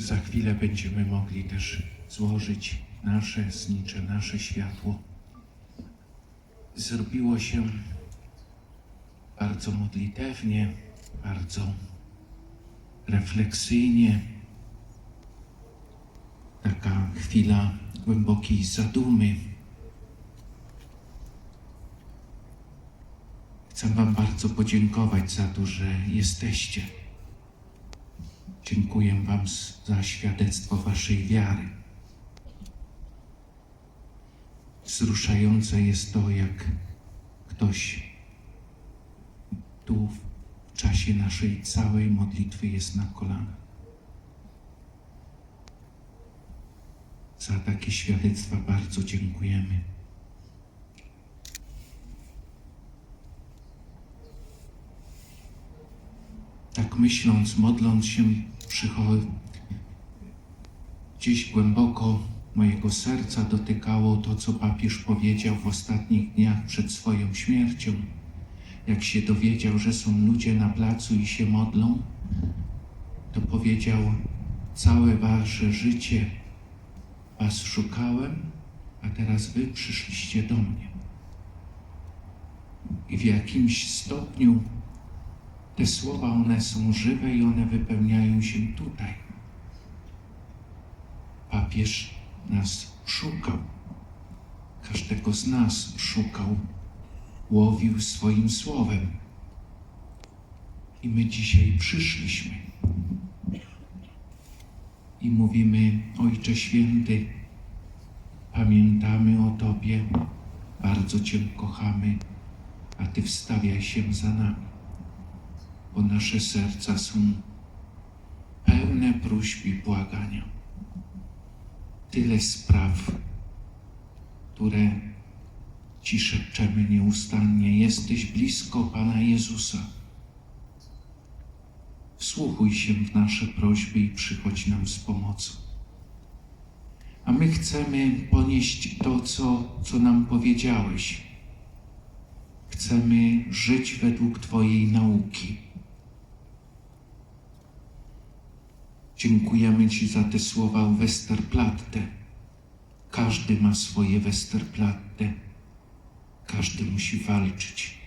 za chwilę będziemy mogli też złożyć nasze znicze, nasze światło. Zrobiło się bardzo modlitewnie, bardzo refleksyjnie. Taka chwila głębokiej zadumy. Chcę Wam bardzo podziękować za to, że jesteście. Dziękuję Wam za świadectwo Waszej wiary. Wzruszające jest to, jak ktoś tu w czasie naszej całej modlitwy jest na kolanach. Za takie świadectwa bardzo dziękujemy. Tak myśląc, modląc się, przychodzi gdzieś głęboko mojego serca dotykało to, co papież powiedział w ostatnich dniach przed swoją śmiercią. Jak się dowiedział, że są ludzie na placu i się modlą, to powiedział: Całe wasze życie was szukałem, a teraz wy przyszliście do mnie. I w jakimś stopniu te słowa, one są żywe i one wypełniają się tutaj. Papież nas szukał, każdego z nas szukał, łowił swoim słowem. I my dzisiaj przyszliśmy. I mówimy, Ojcze Święty, pamiętamy o Tobie, bardzo Cię kochamy, a Ty wstawiaj się za nami bo nasze serca są pełne próśb i błagania. Tyle spraw, które Ci szepczemy nieustannie. Jesteś blisko Pana Jezusa. Wsłuchuj się w nasze prośby i przychodź nam z pomocą. A my chcemy ponieść to, co, co nam powiedziałeś. Chcemy żyć według Twojej nauki. Dziękujemy Ci za te słowa o Westerplatte. Każdy ma swoje Westerplatte. Każdy musi walczyć.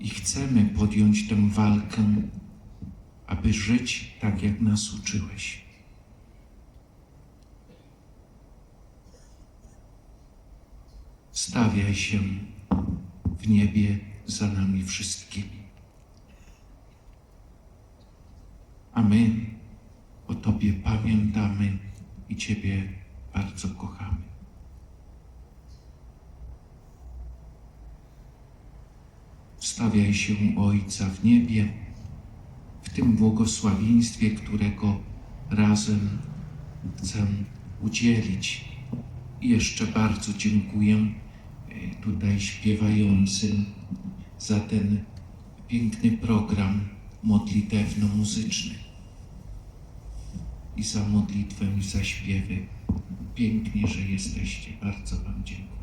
I chcemy podjąć tę walkę, aby żyć tak, jak nas uczyłeś. Stawiaj się w niebie za nami wszystkimi. A my o Tobie pamiętamy i Ciebie bardzo kochamy. Wstawiaj się Ojca w niebie, w tym błogosławieństwie, którego razem chcę udzielić. I jeszcze bardzo dziękuję e, tutaj śpiewającym za ten piękny program modlitewno-muzyczny. I za modlitwę, i za śpiewy. Pięknie, że jesteście. Bardzo Wam dziękuję.